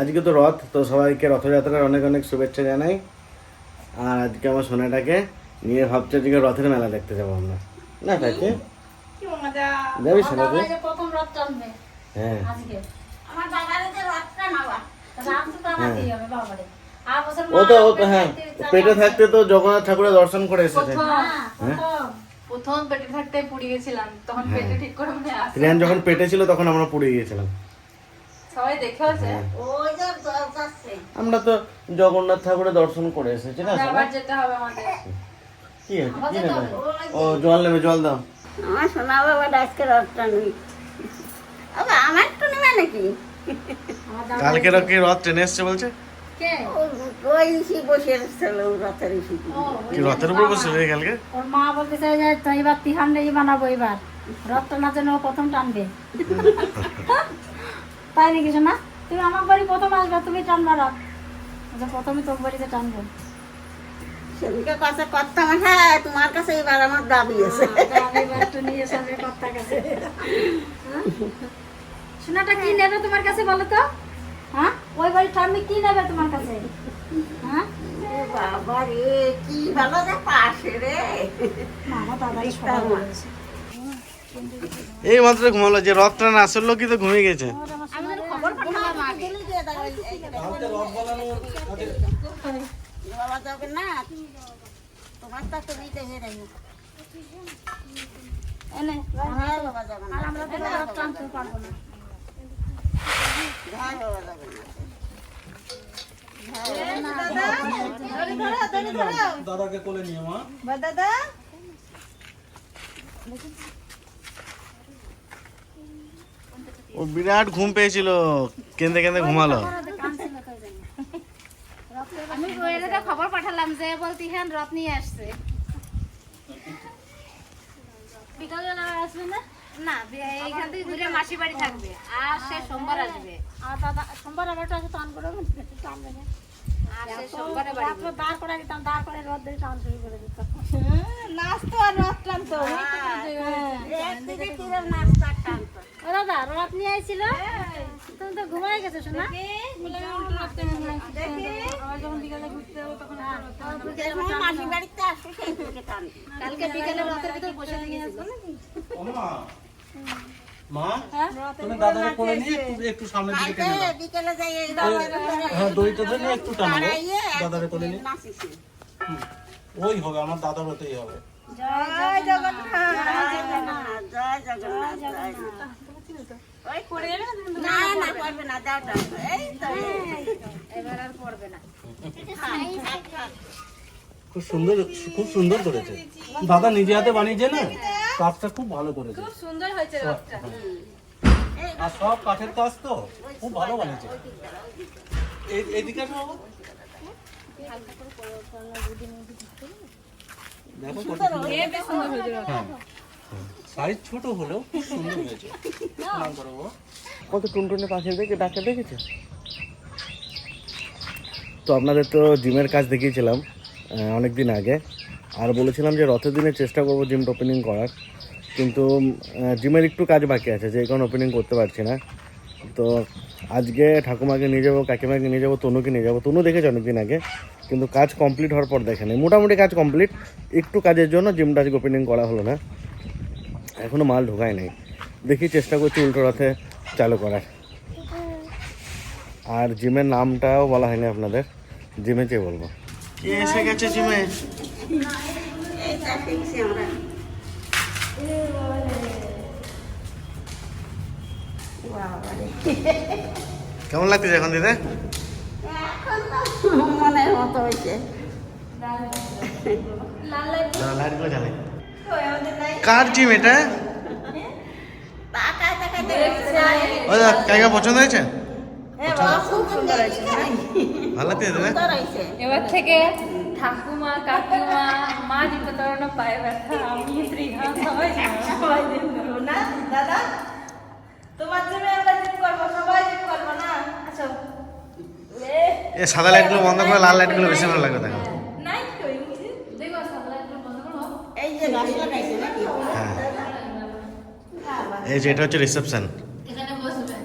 আজকে তো রথ তো সবাইকে রথযাত্রার অনেক অনেক শুভেচ্ছা জানাই। আর আজকে আমার সোনাটাকে নিয়ে ভাবছি আজকে রথের মেলা দেখতে যাব আমরা। না তাকে কি? যাবি সোনাকে এই যে প্রথম রথ টানবে হ্যাঁ। আজকে। আমার বাবারে যে রথটা নাবা রাত তো টানাতেই হবে বাবারে। আর বছর ও তো ও তো হ্যাঁ। পেটে থাকতে তো জগন্নাথ ঠাকুরের দর্শন করে এসেছে। হ্যাঁ। প্রথম। প্রথম পেটে থাকতে পুড়ে গেছিলাম তখন পেটে ঠিক করে মনে আসে যখন পেটে ছিল তখন আমরা পুড়ে গিয়েছিলাম। আমরা তো জগন্নাথ ঠাকুরের দর্শন করে এসেছি না সোনা? আবার যেতে হবে আমাদের। কি আছে কি নেবে? ও জল নেবে জল দাও। আমার সোনা বাবা আজকে রথ টানবি আবার আমার তো নেবে নাকি? কালকে রকি রথ ট্রেনে এসছে বলছে? কে? রথের উপর বসে কালকে ওর মা বলতেছে যে তো এবার তিহান্ডাই বানাবো এবার। রথ টানার জন্য ও প্রথম টানবে। তাই নাকি না? তুমি আমার বাড়ি প্রথম আসবে তুমি টানবা রথ আচ্ছা প্রথমে তোর বাড়িতে টানবো। সেদিকে কাছে করতাম হ্যাঁ তোমার কাছে এবার আমার দাবি আছে। নিয়ে কাছে। হ্যাঁ? সোনাটা কি নেবে তোমার কাছে বলো তো? হ্যাঁ? ওই বাড়ি টানবে কি নেবে তোমার কাছে? হ্যাঁ? বাবা রে কি ভালো যে পাশে রে। মামা দাদাই সবাই এই মাত্র ঘুমালো যে রথ না আসল লোকই তো ঘুমিয়ে গেছে আমি যেন খবর পাঠালাম আগে বাবা যাবে না? তোমার তা তুমি দেখে দেখো দাদাকে কোলে নিয়ে মা। দাদা। ও বিরাট ঘুম পেয়েছিল। কেঁদে কেঁদে ঘুমালো। আমি খবর পাঠালাম যে বলতি হ্যাঁ রথ নিয়ে আসছে। বিকালবেলা আসবে না? না এইখান থেকে ঘুরে মাসি বাড়ি থাকবে। আর সে সোমবার আসবে। আর দাদা সোমবার আবার একটু টান করে টানবে না আর সে সোমবারে বাড়ি দাঁড় করে দিতাম দাঁড় করে রথ দিয়ে টান শুরু করে দিতাম। নাচতো আর রথ টানতো। টানতো ও দাদা রথ নিয়ে আইছিল? তুমি তো ঘুমাই গেছো শোনা আবার যখন বিকালে ঘুরতে যাব তখন যখন মাসি বাড়িতে আসবে সেই থেকে টানতো কালকে বিকালে রথের ভিতর বসে মা মা তুমি দাদাকে কোলে নিয়ে একটু একটু সামনের দিকে টেনে বিকেলে যাই হ্যাঁ ধরে একটু টানো। দাদাকে কোলে নিয়ে। ওই হবে আমার দাদা হতেই হবে। জয় জগন্নাথ। জয় জগন্নাথ। জয় জগন্নাথ। না না করবে না। যাও টানতো এই তো এবার আর পড়বে না। খুব সুন্দর খুব সুন্দর করেছে দাদা নিজে হাতে বানিয়েছে না? কাজটা খুব ভালো করেছে। খুব সুন্দর হয়েছে আর সব কাঠের কাজ তো? খুব ভালো বানিয়েছে। বাবা। দেখো কত সুন্দর। হয়েছে। হ্যাঁ। সাইজ ছোট হলেও খুব সুন্দর হয়েছে প্রণাম করো বাবা। কত টুনটুনে পাখির দেখে ডাকে দেখেছে? তো আপনাদের তো জিমের কাজ দেখিয়েছিলাম অনেক দিন আগে। আর বলেছিলাম যে রথের দিনে চেষ্টা করব জিমটা ওপেনিং করার। কিন্তু জিমের একটু কাজ বাকি আছে যে কারণে ওপেনিং করতে পারছি না। তো আজকে ঠাকুমাকে নিয়ে যাব কাকিমাকে নিয়ে যাব তনুকে নিয়ে যাব। তনু দেখেছে অনেকদিন আগে কিন্তু কাজ কমপ্লিট হওয়ার পর দেখে নেই। মোটামুটি কাজ কমপ্লিট একটু কাজের জন্য জিমটা আজকে ওপেনিং করা হলো না। এখনও মাল ঢোকায় নাই। দেখি চেষ্টা করছি উল্টো রথে চালু করার। আর জিমের নামটাও বলা হয়নি আপনাদের জিমে চেয়ে বলব এসে গেছে জিমে? কেমন লাগতেছে এখন দিদি মনের মতো হয়েছে। লাইটগুলো জ্বালে কার জিম এটা? তাকায় তাকায় ও দা কাকা পছন্দ হয়েছে? খুব সুন্দর হয়েছে ভালো হয়েছে এবার থেকে ঠাকুমা কাকিমা মা পায়ে ব্যথা আমি ত্রিঘা সবাই সবাই না দাদা তোমার জন্য আমরা জিম করব সবাই জিম করব না? আসো। এ সাদা লাইটগুলো বন্ধ করে লাল লাইটগুলো বেশি ভালো লাগবে দেখো নাই তো দেখো সাদা একটু বন্ধ করব এই যে গাছ লাগাইছে নাকি হ্যাঁ এই যে এটা হচ্ছে রিসেপশন এখানে বসবে।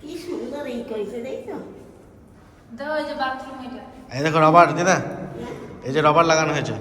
কি সুন্দর ই করেছে দেখছ দেখো এই যে বাথরুম এটা। এই দেখো রবার দিদা। এই যে রবার লাগানো হয়েছে।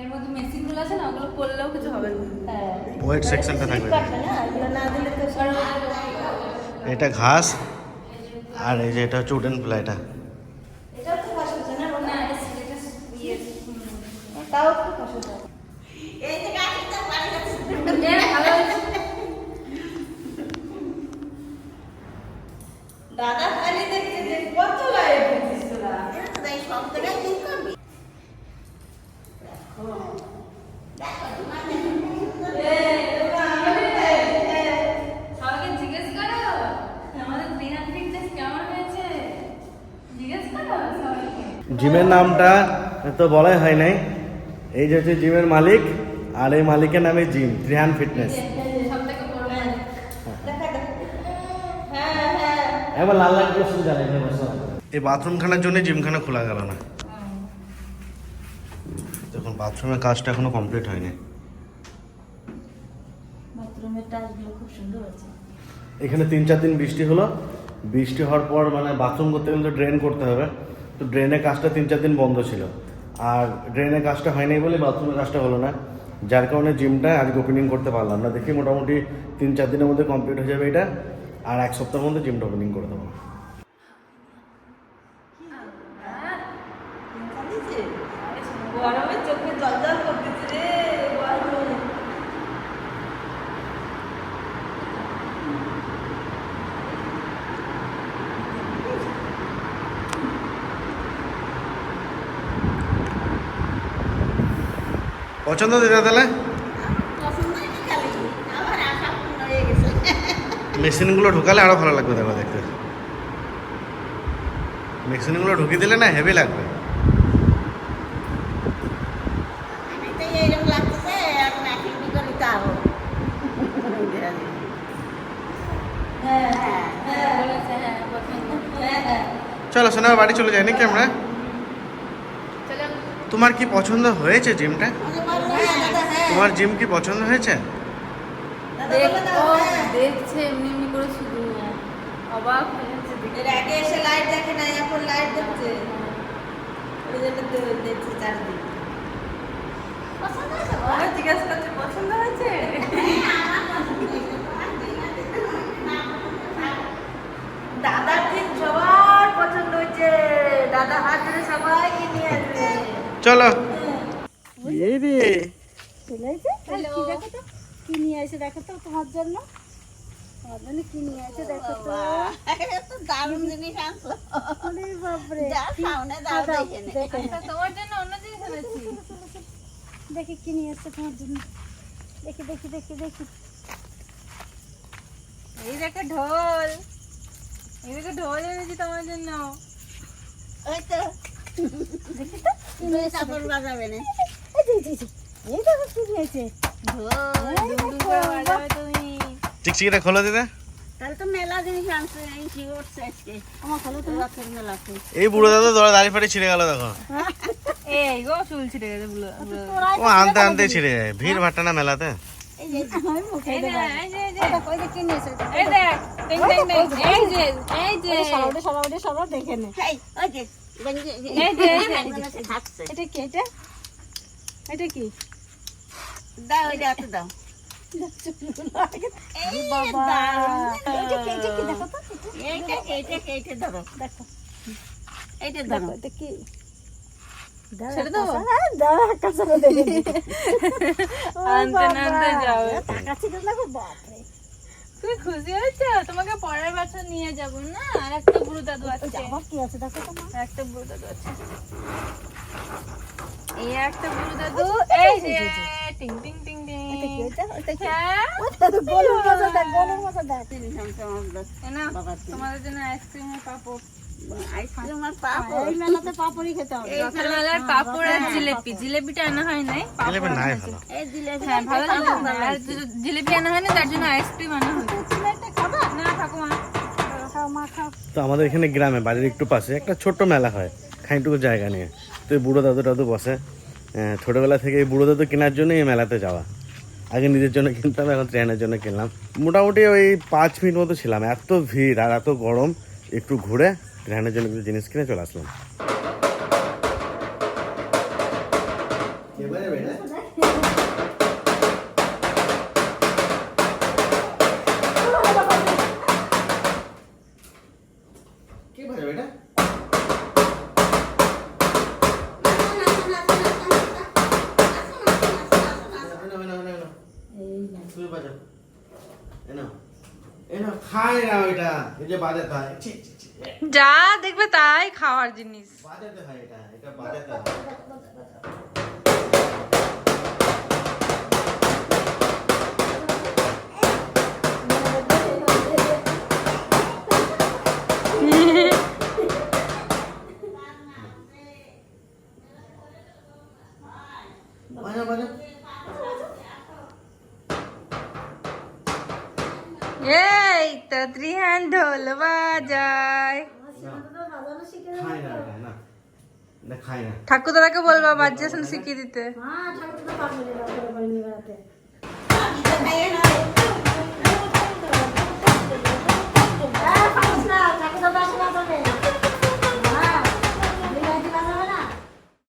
এর মধ্যে মেশিনগুলো আছে না ওগুলো করলেও কিছু হবে না। হ্যাঁ। ওয়েট সেকশনটা থাকবে। এটা ঘাস আর এই যে এটা হচ্ছে উডেন প্লাইটা ইয়ে। তাও একটু কষ্ট হচ্ছে এই যে গাছের তো পানি যাচ্ছে এটা ভালো হয়েছে দাদা খালি দেখছে যে কত লাগে বুঝছিস তোরা এই সব জায়গায় ঠিক করবি দেখো তোমার সবাইকে জিজ্ঞেস করো আমাদের বিহান ফিটনেস কেমন হয়েছে জিজ্ঞেস করো সবাইকে জিমের নামটা তো বলাই হয় নাই। এই যে হচ্ছে জিমের মালিক আর এই মালিকের নামে জিম ত্রিহান ফিটনেস। সব থেকে বড় মানে এবার লাল লাল করে শুধু জানাই এই বাথরুমখানার জন্য জিমখানা খোলা গেল না। দেখুন বাথরুমের কাজটা এখনও কমপ্লিট হয়নি। এখানে তিন চার দিন বৃষ্টি হলো। বৃষ্টি হওয়ার পর মানে বাথরুম করতে গেলে তো ড্রেন করতে হবে। তো ড্রেনের কাজটা তিন চার দিন বন্ধ ছিল। আর ড্রেনের কাজটা হয়নি বলে বাথরুমের কাজটা হলো না। যার কারণে জিমটা আজকে ওপেনিং করতে পারলাম না। দেখি মোটামুটি তিন চার দিনের মধ্যে কমপ্লিট হয়ে যাবে এটা। আর এক সপ্তাহের মধ্যে জিমটা ওপেনিং করে দেবো চোখে জল জল করতেছে রে গরমে পছন্দ দিদা তাহলে? মেশিনগুলো ঢুকালে আরও ভালো লাগবে দেখো দেখতে। মেশিনগুলো ঢুকিয়ে দিলে না হেভি লাগবে। হ্যাঁ হ্যাঁ হ্যাঁ চলো শোনা বাড়ি চলে যাই নাকি আমরা? তোমার কি পছন্দ হয়েছে জিমটা আমাকে বলল হ্যাঁ দাদা হ্যাঁ তোমার জিম কি পছন্দ হয়েছে? হ্যাঁ দেখছে এমনি এমনি করে শুধু। অবাক হয়ে যাচ্ছে এর আগে এসে লাইট দেখে না এখন লাইট দেখছে। ওই জন্য তো দেখছে চারদিক। পছন্দ হয়েছে বল? জিজ্ঞাসা করছে পছন্দ হয়েছে? দাদা ঠিক সবার পছন্দ হয়েছে। দাদা হাত ধরে সবাইকে নিয়ে আসবে। চলো। চলে এসে কি দেখো তো? কি নিয়ে এসে দেখো তো তোমার জন্য? তোমার জন্য কি নিয়ে এসে দেখো তো? তো দারুণ জিনিস আনছো। বাপরে যা সামনে দাও দাও, দেখে নে। দেখো তা তোমার জন্য অন্য জিনিস এনেছি। দেখি কি নিয়ে এসছে তোমার জন্য। দেখি দেখি দেখি দেখি। এই দেখো ঢোল। এই দেখো ঢোল এনেছি তোমার জন্য। ওই তো। দেখি তো। চাপড় বাজাবে না। এই দেখো কি চিকচিকিটা খোলো দিদা এই বুড়ো দাদা ধরে দাড়ি ফাড়ি ছিঁড়ে গেল দেখো এই গো চুল ছিঁড়ে গেছে বুলো তোরাই ও আনতে আনতে ছিঁড়ে যায় ভিড় ভাট্টা না মেলাতে এটা কি এটা হাতে দাও তুমি খুশি হয়েছো তোমাকে পরের বছর নিয়ে যাব না আর একটা বুড়ো দাদু আছে কি আছে দেখো তো মা আর একটা বুড়ো দাদু আছে এই একটা বুড়ো দাদু এই টিং টিং টিং টিং হ্যাঁ তোমাদের জন্য আইসক্রিমের পাপড়। আইসক্রিম আর পাপড়? এই মেলাতে পাপড়ি খেতে হবে। রসমালাইয়ের পাপড় আর জিলেপি। জিলেপিটা আনা হয় নাই। জিলেপি আনা হ্যাঁ ভালো জিলেপি না। তার জন্য আইসক্রিম আনা হয়েছে না ঠাকুমা খাও মা খাও। তো আমাদের এখানে গ্রামে বাড়ির একটু পাশে একটা ছোট্ট মেলা হয় খানিটুকু জায়গা নিয়ে। তো বুড়ো দাদু টাদু বসে। ছোটবেলা থেকে এই তো কেনার জন্যই এই মেলাতে যাওয়া। আগে নিজের জন্য কিনতাম, এখন ট্রেনের জন্য কিনলাম। মোটামুটি ওই পাঁচ মিনিট মতো ছিলাম, এত ভিড় আর এত গরম, একটু ঘুরে ট্রেনের জন্য কিছু জিনিস কিনে চলে আসলাম। না ওইটা এই যে বাজাতে হয়। দেখবে তাই খাওয়ার জিনিস। বাজাতে হয় এটা এটা বাজাতে হয়। ভালো বাজায় ঠাকুর দাদাকে বলবা বাজিয়ে শিখিয়ে দিতে। ঠাকুর দাদা